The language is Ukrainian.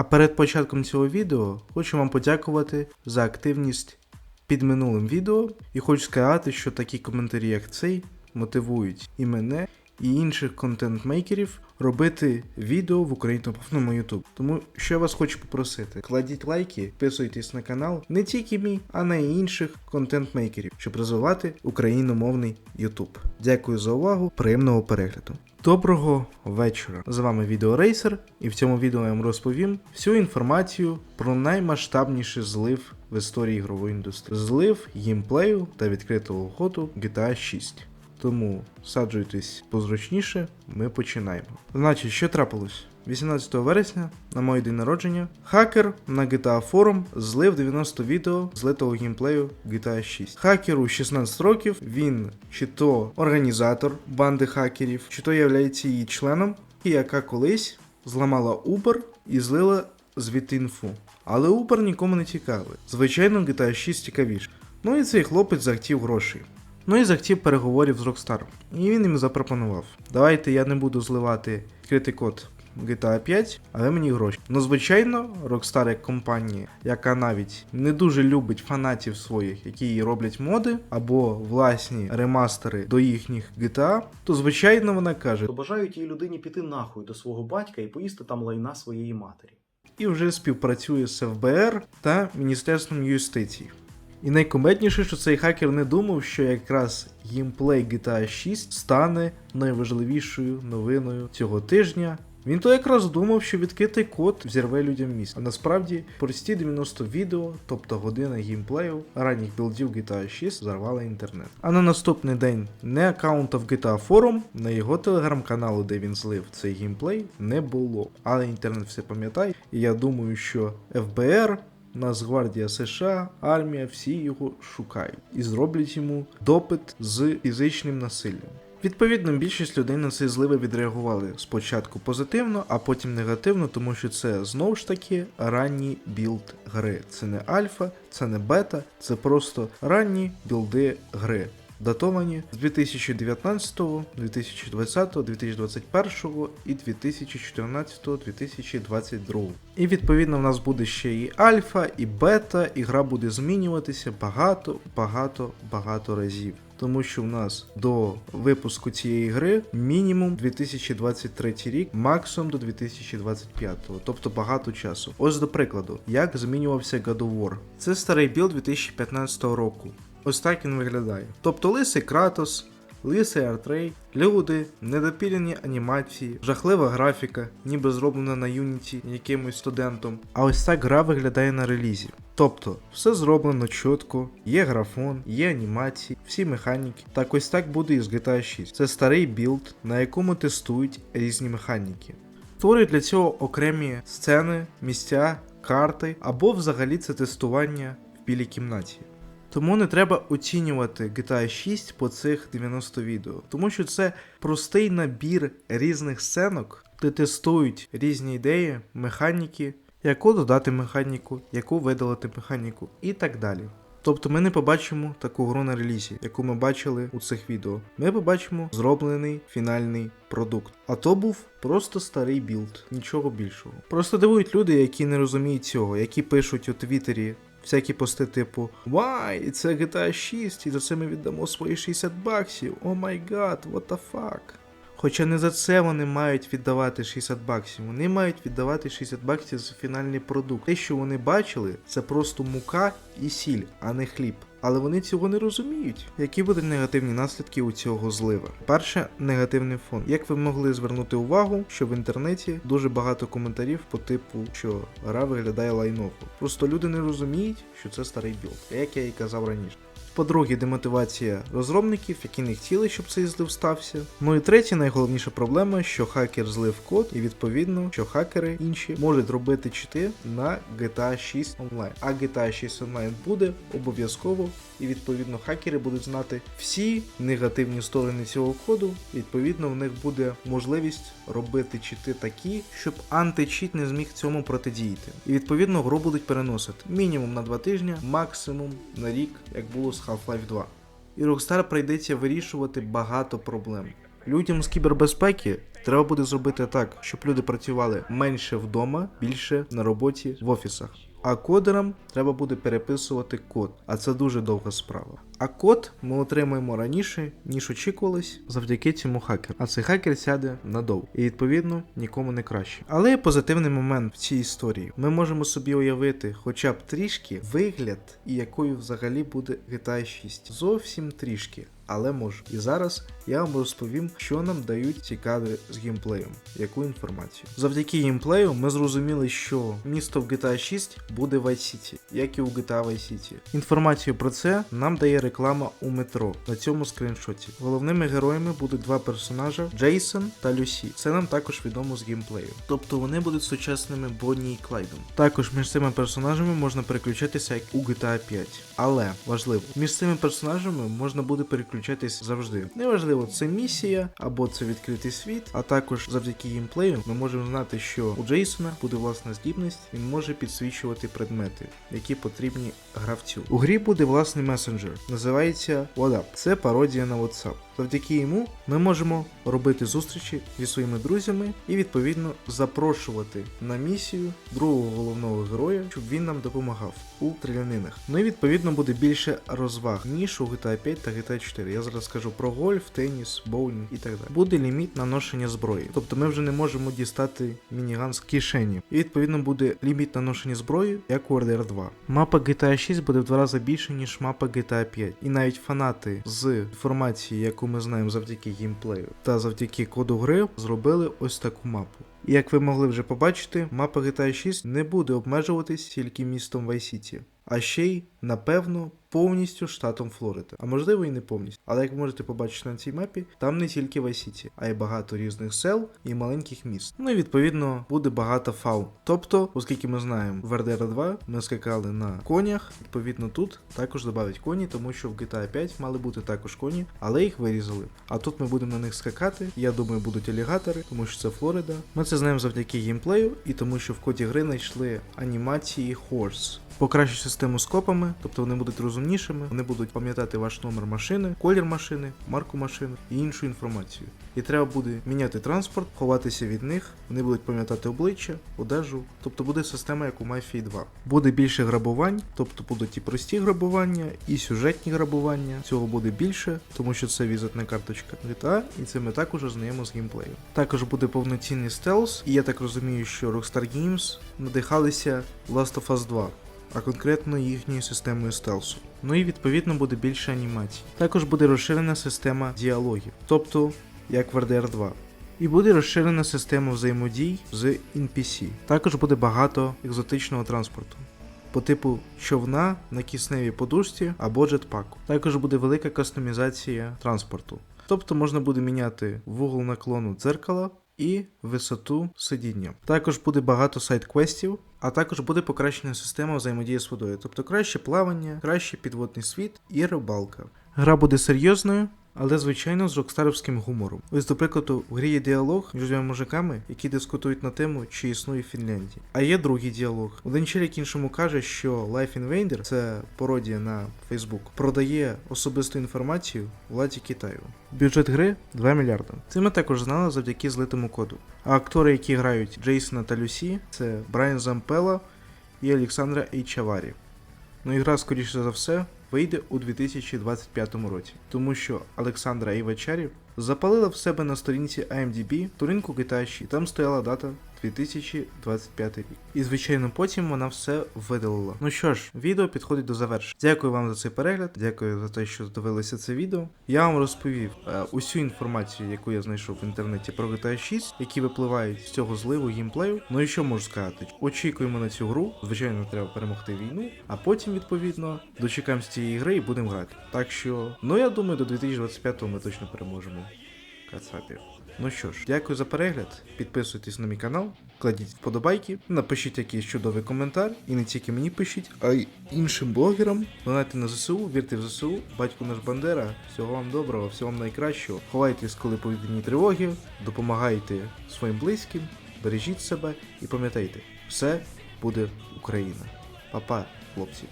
А перед початком цього відео хочу вам подякувати за активність під минулим відео. І хочу сказати, що такі коментарі, як цей, мотивують і мене, і інших контент-мейкерів робити відео в україномовному YouTube. Тому що я вас хочу попросити: кладіть лайки, підписуйтесь на канал не тільки мій, а на інших контент-мейкерів, щоб розвивати україномовний YouTube. Дякую за увагу, приємного перегляду. Доброго вечора! З вами Відеорейсер, і в цьому відео я вам розповім всю інформацію про наймасштабніший злив в історії ігрової індустрії. Злив геймплею та відкритого ходу GTA 6. Тому саджуйтесь позручніше, ми починаємо. Значить, що трапилось? 18 вересня, на мій день народження, хакер на GTA Forum злив 90 відео злитого геймплею GTA 6. Хакеру 16 років, він чи то організатор банди хакерів, чи то являється її членом, яка колись зламала Uber і злила звідти інфу. Але Uber нікому не цікавий. Звичайно, GTA 6 цікавіше. Ну і цей хлопець захотів грошей. Ну і захотів переговорів з Rockstar. І він їм запропонував: давайте я не буду зливати відкритий код GTA 5, але мені гроші. Ну, звичайно, Rockstar як компанія, яка навіть не дуже любить фанатів своїх, які їй роблять моди або власні ремастери до їхніх GTA, то звичайно вона каже: то бажаю тій людині піти нахуй до свого батька і поїсти там лайна своєї матері. і вже співпрацює з ФБР та Міністерством юстиції. І найкомедніше, що цей хакер не думав, що якраз геймплей GTA 6 стане найважливішою новиною цього тижня. Він то якраз думав, що відкритий код взірве людям міст. А насправді прості 90 відео, тобто година геймплею ранніх білдів GTA 6 зарвали інтернет. А на наступний день не аккаунта в GTA Forum, на його телеграм-каналу, де він злив цей геймплей, не було. Але інтернет все пам'ятає, і я думаю, що ФБР Нацгвардія США, армія, всі його шукають і зроблять йому допит з фізичним насиллям. Відповідно, більшість людей на цей зливи відреагували спочатку позитивно, а потім негативно, тому що це знову ж таки ранній білд гри. Це не альфа, це не бета, це просто ранні білди гри. Датовані з 2019, 2020, 2021 і 2014, 2022. І відповідно в нас буде ще і альфа, і бета, і гра буде змінюватися багато, багато, багато разів. Тому що в нас до випуску цієї гри мінімум 2023 рік, максимум до 2025, тобто багато часу. Ось до прикладу, як змінювався God of War. Це старий білд 2015 року. Ось так він виглядає. Тобто лисий Кратос, лисий артрей, люди, недопілені анімації, жахлива графіка, ніби зроблена на Unity якимось студентом. А ось так гра виглядає на релізі. Тобто, все зроблено чітко, є графон, є анімації, всі механіки. Так ось так буде і з GTA 6. Це старий білд, на якому тестують різні механіки. Створюють для цього окремі сцени, місця, карти, або взагалі це тестування в білій кімнаті. Тому не треба оцінювати GTA 6 по цих 90 відео, тому що це простий набір різних сценок, де тестують різні ідеї, механіки, яку додати механіку, яку видалити механіку і так далі. Тобто ми не побачимо таку гру на релізі, яку ми бачили у цих відео. Ми побачимо зроблений фінальний продукт. А то був просто старий білд, нічого більшого. Просто дивують люди, які не розуміють цього, які пишуть у Твіттері всякі пости типу Вай, це GTA 6, і за це ми віддамо свої 60 баксів. О май гад, what the fuck. Хоча не за це вони мають віддавати 60 баксів, вони мають віддавати 60 баксів за фінальний продукт. Те, що вони бачили, це просто мука і сіль, а не хліб. Але вони цього не розуміють. Які будуть негативні наслідки у цього злива? Перше, негативний фон. Як ви могли звернути увагу, що в інтернеті дуже багато коментарів по типу, що гра виглядає лайново. Просто люди не розуміють, що це старий білд, як я і казав раніше. По-друге, демотивація розробників, які не хотіли, щоб цей злив стався. Ну і третє, найголовніша проблема, що хакер злив код, і відповідно, що хакери інші можуть робити чити на GTA 6 онлайн. А GTA 6 онлайн буде обов'язково, і відповідно хакери будуть знати всі негативні сторони цього коду. Відповідно, в них буде можливість робити чити такі, щоб античіт не зміг цьому протидіяти. І відповідно гру будуть переносити мінімум на 2 тижні, максимум на рік, як було з Half-Life 2. І Rockstar прийдеться вирішувати багато проблем. Людям з кібербезпеки Треба буде зробити так, щоб люди працювали менше вдома, більше на роботі в офісах. А кодерам треба буде переписувати код, а це дуже довга справа. А код ми отримаємо раніше, ніж очікувалось, завдяки цьому хакеру. А цей хакер сяде надовго і відповідно нікому не краще. Але є позитивний момент в цій історії. Ми можемо собі уявити, хоча б трішки вигляд, і якою взагалі буде GTA 6. Зовсім трішки. Але можу. І зараз я вам розповім, що нам дають ці кадри з геймплеєм, яку інформацію. Завдяки геймплею ми зрозуміли, що місто в GTA 6 буде Vice City, як і у GTA Vice City. Інформацію про це нам дає реклама у метро на цьому скріншоті. Головними героями будуть два персонажа Джейсон та Люсі. Це нам також відомо з геймплею. Тобто вони будуть сучасними Бонні і Клайдом. Також між цими персонажами можна переключатися як у GTA 5. Але важливо, між цими персонажами можна буде переключатись завжди. Неважливо, це місія або це відкритий світ, а також завдяки геймплею ми можемо знати, що у Джейсона буде власна здібність, він може підсвічувати предмети, які потрібні гравцю. У грі буде власний месенджер, називається WhatsApp. Це пародія на WhatsApp. Завдяки йому ми можемо робити зустрічі зі своїми друзями і відповідно запрошувати на місію другого головного героя, щоб він нам допомагав у стрілянинах. Ну і відповідно буде більше розваг, ніж у GTA 5 та GTA 4. Я зараз скажу про гольф, теніс, боулінг і так далі. Буде ліміт на ношення зброї. Тобто ми вже не можемо дістати мініган з кишені. І відповідно буде ліміт на ношення зброї, як у RDR 2. Мапа GTA 6 буде в два рази більше, ніж мапа GTA 5. І навіть фанати з інформації, яку ми знаємо завдяки геймплею та завдяки коду гри, зробили ось таку мапу. І як ви могли вже побачити, мапа GTA 6 не буде обмежуватись тільки містом Vice City, а ще й, напевно, повністю штатом Флорида. А можливо і не повністю. Але як ви можете побачити на цій мапі, там не тільки City, а й багато різних сел і маленьких міст. Ну і відповідно буде багато фаун. Тобто, оскільки ми знаємо, в RDR 2 ми скакали на конях, відповідно тут також додають коні, тому що в GTA 5 мали бути також коні, але їх вирізали. А тут ми будемо на них скакати. Я думаю, будуть алігатори, тому що це Флорида. Ми це знаємо завдяки геймплею і тому, що в коді гри знайшли анімації Horse. Покращу систему з копами, тобто вони будуть розумнішими, вони будуть пам'ятати ваш номер машини, колір машини, марку машини і іншу інформацію. І треба буде міняти транспорт, ховатися від них, вони будуть пам'ятати обличчя, одежу, тобто буде система, як у Mafia 2. Буде більше грабувань, тобто будуть і прості грабування, і сюжетні грабування. Цього буде більше, тому що це візитна карточка GTA, і це ми також ознаємо з геймплею. Також буде повноцінний стелс, і я так розумію, що Rockstar Games надихалися Last of Us 2 а конкретно їхньою системою стелсу. Ну і відповідно буде більше анімацій. Також буде розширена система діалогів, тобто як в RDR 2. І буде розширена система взаємодій з NPC. Також буде багато екзотичного транспорту. По типу човна на кисневій подушці або джетпаку. Також буде велика кастомізація транспорту. Тобто можна буде міняти вугол наклону дзеркала і висоту сидіння. Також буде багато сайт-квестів, а також буде покращена система взаємодії з водою, тобто краще плавання, краще підводний світ і рибалка. Гра буде серйозною, але звичайно з рокстаровським гумором. Ось, до прикладу, в грі є діалог між двома мужиками, які дискутують на тему, чи існує Фінляндія. А є другий діалог. Один челік іншому каже, що Life Invader, це пародія на Facebook, продає особисту інформацію владі Китаю. Бюджет гри 2 мільярда. Це ми також знали завдяки злитому коду. А актори, які грають Джейсона та Люсі, це Брайан Зампела і Олександра Ейчаварі. Ну і гра, скоріше за все, вийде у 2025 році, тому що Олександра Івачарів запалила в себе на сторінці IMDb сторінку Китайщі, 6. Там стояла дата 2025 рік. І звичайно потім вона все видалила. Ну що ж, відео підходить до завершення. Дякую вам за цей перегляд, дякую за те, що дивилися це відео. Я вам розповів е, усю інформацію, яку я знайшов в інтернеті про GTA 6, які випливають з цього зливу геймплею. Ну і що можу сказати? Очікуємо на цю гру. Звичайно, треба перемогти війну, а потім, відповідно, дочекаємося цієї гри і будемо грати. Так що, ну я думаю, до 2025 ми точно переможемо. Кацапів. Ну що ж, дякую за перегляд. Підписуйтесь на мій канал, кладіть вподобайки, напишіть якийсь чудовий коментар. І не тільки мені пишіть, а й іншим блогерам. Донайте на ЗСУ, вірте в ЗСУ, батько наш Бандера. Всього вам доброго, всього вам найкращого. Ховайтесь, коли повітряні тривоги, допомагайте своїм близьким, бережіть себе і пам'ятайте, все буде Україна. Па-па, хлопці.